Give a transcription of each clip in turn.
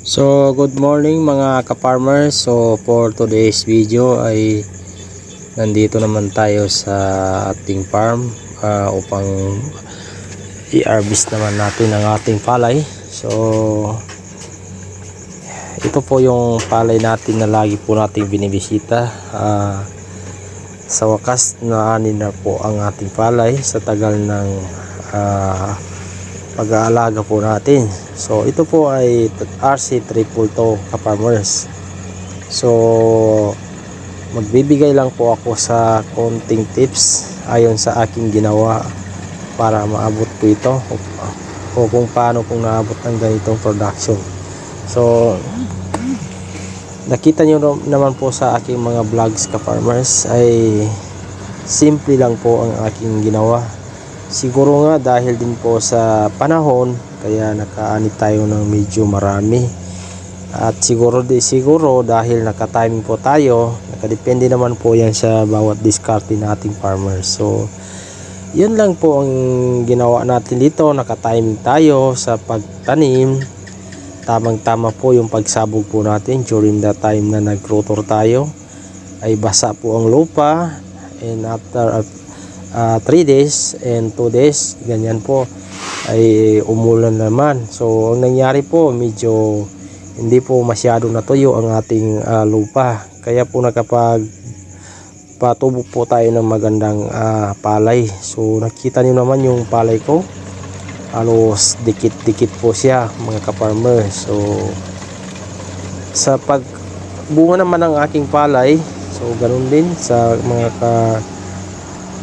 So, good morning mga ka-farmers. So, for today's video ay nandito naman tayo sa ating farm ah, upang i-harvest naman natin ang ating palay. So, ito po yung palay natin na lagi po nating binibisita. Ah, sa wakas na anin na po ang ating palay sa tagal ng ah, pag-aalaga po natin. So ito po ay RC triple to ka-farmers. So magbibigay lang po ako sa konting tips ayon sa aking ginawa para maabot po ito o, kung paano kung naabot ng ganitong production. So nakita nyo naman po sa aking mga vlogs ka-farmers ay simple lang po ang aking ginawa siguro nga dahil din po sa panahon kaya nakaani tayo ng medyo marami. At siguro di siguro dahil naka-timing po tayo nakadepende naman po yan sa bawat diskarte nating farmers. So yun lang po ang ginawa natin dito. Naka-timing tayo sa pagtanim. Tamang tama po yung pagsabog po natin during the time na nag-rotor tayo. Ay basa po ang lupa. And after 3 days and 2 days ganyan po. Ay umulan naman. So ang nangyari po medyo hindi po masyado natuyo ang ating ah, lupa. Kaya po nakapag patubo po tayo ng magandang ah, palay. So nakita niyo naman yung palay ko. Halos dikit-dikit po siya mga ka-farmer. So sa pag bunga naman ng aking palay so ganun din sa mga ka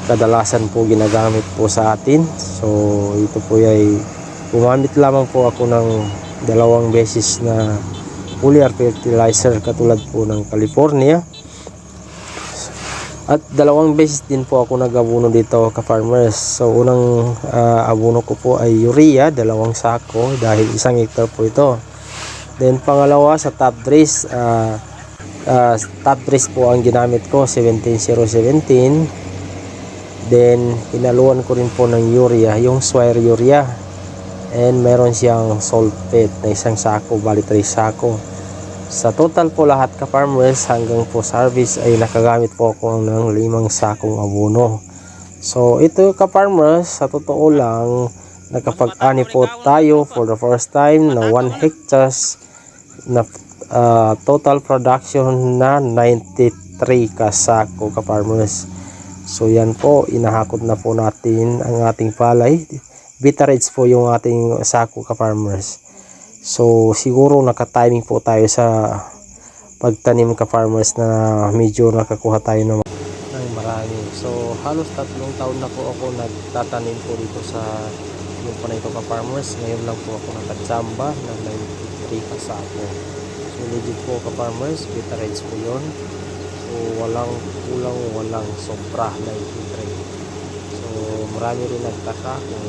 kadalasan po ginagamit po sa atin so ito po ay gumamit lamang po ako ng dalawang beses na foliar fertilizer katulad po ng California at dalawang beses din po ako nag-abuno dito ka-farmers. So unang ah, abuno ko po ay urea, dalawang sako dahil isang hectare po ito. Then pangalawa sa top dress, ah, ah, top dress po ang ginamit ko, 17017. Then hinaluan ko rin po ng urea, yung swire urea. And meron siyang sulfate na isang sako, bali 3 sako. Sa total po lahat ka farmers hanggang po service ay nakagamit po ako ng limang sakong abono. So ito ka farmers sa totoo lang nakapag-ani po tayo for the first time na 1 hectares na ah, total production na 93 ka sako ka farmers. So yan po inahakot na po natin ang ating palay. Bitarage po yung ating sako ka farmers. So siguro naka-timing po tayo sa pagtanim ka farmers na medyo nakakuha tayo ng ng marami. So halos tatlong taon na po ako nagtatanim po dito sa lupa na ito ka farmers. Ngayon lang po ako nakatsamba ng 93 kasako. So legit po ka farmers, bitarage po yun. So walang kulang, walang sobra 93. So marami rin nagtaka kung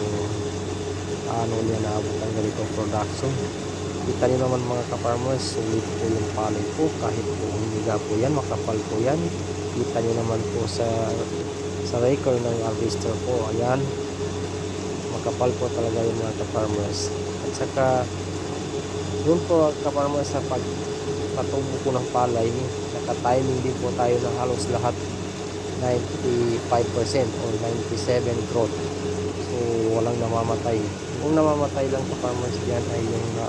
paano niya naabot ang ganitong production. Kita niyo naman mga ka-farmers, sulit po yung palay po kahit po humiga po yan, makapal po yan. Kita niyo naman po sa sa record ng harvester po, ayan. Makapal po talaga yung mga ka-farmers. At saka doon po ka-farmers sa pag patubo po ng palay, naka-timing din po tayo ng halos lahat 95% or 97 growth. So walang namamatay. Kung namamatay lang sa farmers diyan ay yung na